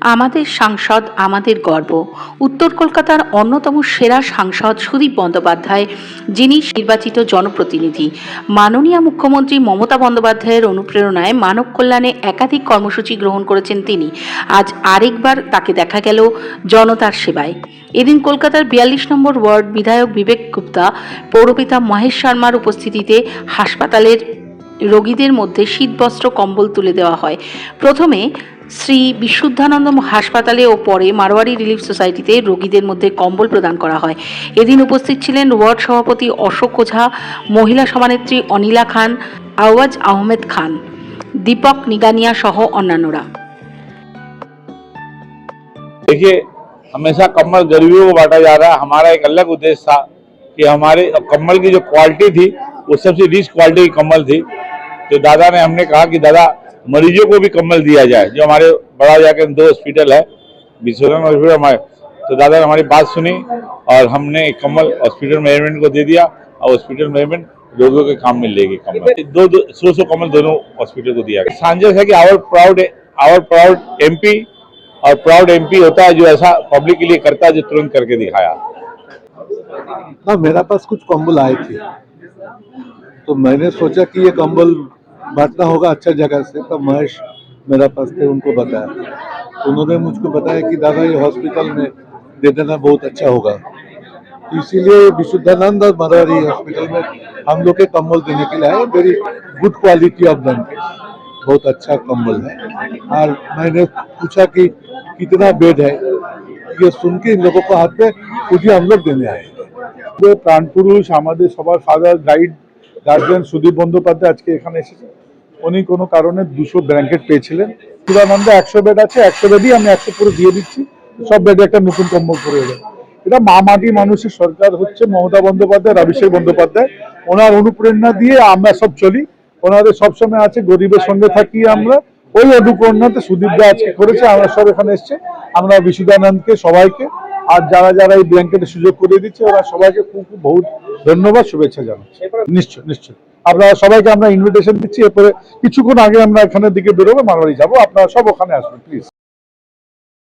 আমাদের সাংসদ, আমাদের গর্ব। উত্তর কলকাতার অন্যতম সেরা সাংসদ সুদীপ বন্দ্যোপাধ্যায়, যিনি নির্বাচিত জনপ্রতিনিধি। মাননীয় মুখ্যমন্ত্রী মমতা বন্দ্যোপাধ্যায়ের অনুপ্রেরণায় মানব কল্যাণে একাধিক কর্মসূচি গ্রহণ করেছেন তিনি। আজ আরেকবার তাকে দেখা গেল জনতার সেবায়। এদিন কলকাতার বিয়াল্লিশ নম্বর ওয়ার্ড বিধায়ক বিবেক গুপ্তা, পৌরপিতা মহেশ শর্মার উপস্থিতিতে হাসপাতালের রোগীদের মধ্যে শীতবস্ত্র, কম্বল তুলে দেওয়া হয়। প্রথমে শ্রী বিশুদ্ধানন্দ হাসপাতালে ও পরে মারোয়ারি রিলিফ সোসাইটিতে রোগীদের মধ্যে কম্বল প্রদান করা হয় এদিন উপস্থিত ছিলেন ওয়ার্ড সভাপতি অশোক ওঝা মহিলা সভানেত্রী অনিলা খান আওয়াজ আহমেদ খান দীপক নিগানিয়া সহ অন্যান্যরা देखिए हमेशा कम्बल गरीबों को बांटा जा रहा है हमारा एक अलग उद्देश्य था कि हमारे कम्बल की जो क्वालिटी थी वो सबसे रिच क्वालिटी की कम्बल थी तो दादा ने हमने कहा कि दादा मरीजों को भी कम्बल दिया जाए जो हमारे बड़ा जाकर दो हॉस्पिटल है विश्वनाथ हॉस्पिटल हमारे तो दादा ने हमारी बात सुनी और हमने एक कम्बल हॉस्पिटल मैनेजमेंट को दे दिया और हॉस्पिटल मैनेजमेंट रोगियों के काम में लेगी कम्बल। दो दो सौ सौ कम्बल दोनों हॉस्पिटल को दिया गया। सांझस है कि our proud our proud MP और प्राउड एमपी होता है जो ऐसा पब्लिक के लिए करता है जो तुरंत करके दिखाया। हाँ मेरा पास कुछ कम्बल आए थे। तो मैंने सोचा कि ये कंबल बांटना होगा अच्छा जगह से तब महेश मेरा पास थे उनको बताया तो उन्होंने मुझको बताया कि दादा ये हॉस्पिटल में दे देना बहुत अच्छा होगा तो इसीलिए विशुद्धानंद और मरारी हॉस्पिटल में हम लोग के कंबल देने के लिए आए very good quality of blanket बहुत अच्छा कंबल है और मैंने पूछा कि कितना बेड है ये सुन के इन लोगों को हाथ में मुझे हम लोग देने आए যে প্রাণপুরুষ আমাদের সবার father guide guardian Sudip Bandyopadhyay আজকে এখানে এসেছে উনি কোনো কারণে দুশো ব্ল্যাঙ্কেট পেয়েছিলেন। শিবানন্দ একশো বেড আছে, একশো বেডই আমি একশো করে দিয়ে দিচ্ছি। সব বেডে একটা নতুন কম্বল করে দেবে এটা মা মাটি মানুষের সরকার হচ্ছে মমতা বন্দ্যোপাধ্যায় অভিষেক বন্দ্যোপাধ্যায়। ওনার অনুপ্রেরণা দিয়ে আমরা সব চলি। ওনাদের সবসময় আছে, গরিবের সঙ্গে থাকি আমরা। ওই অনুপ্রেরণাতে সুদীপ দা আজকে করেছে, আমরা সব এখানে এসছে। আমরা বিশুদানন্দকে, সবাইকে, আর যারা যারা এই ব্ল্যাঙ্কেটের সুযোগ করে দিচ্ছে, ওরা সবাইকে খুব খুব বহুত ধন্যবাদ, শুভেচ্ছা জানাচ্ছি। নিশ্চয় নিশ্চয়। আপনারা সবাইকে আমরা ইনভিটেশন দিচ্ছি, এরপরে কিছুক্ষণ আগে আমরা এখানের দিকে বেরোবো মারবাড়ি যাব। আপনারা সব ওখানে আসবেন প্লিজ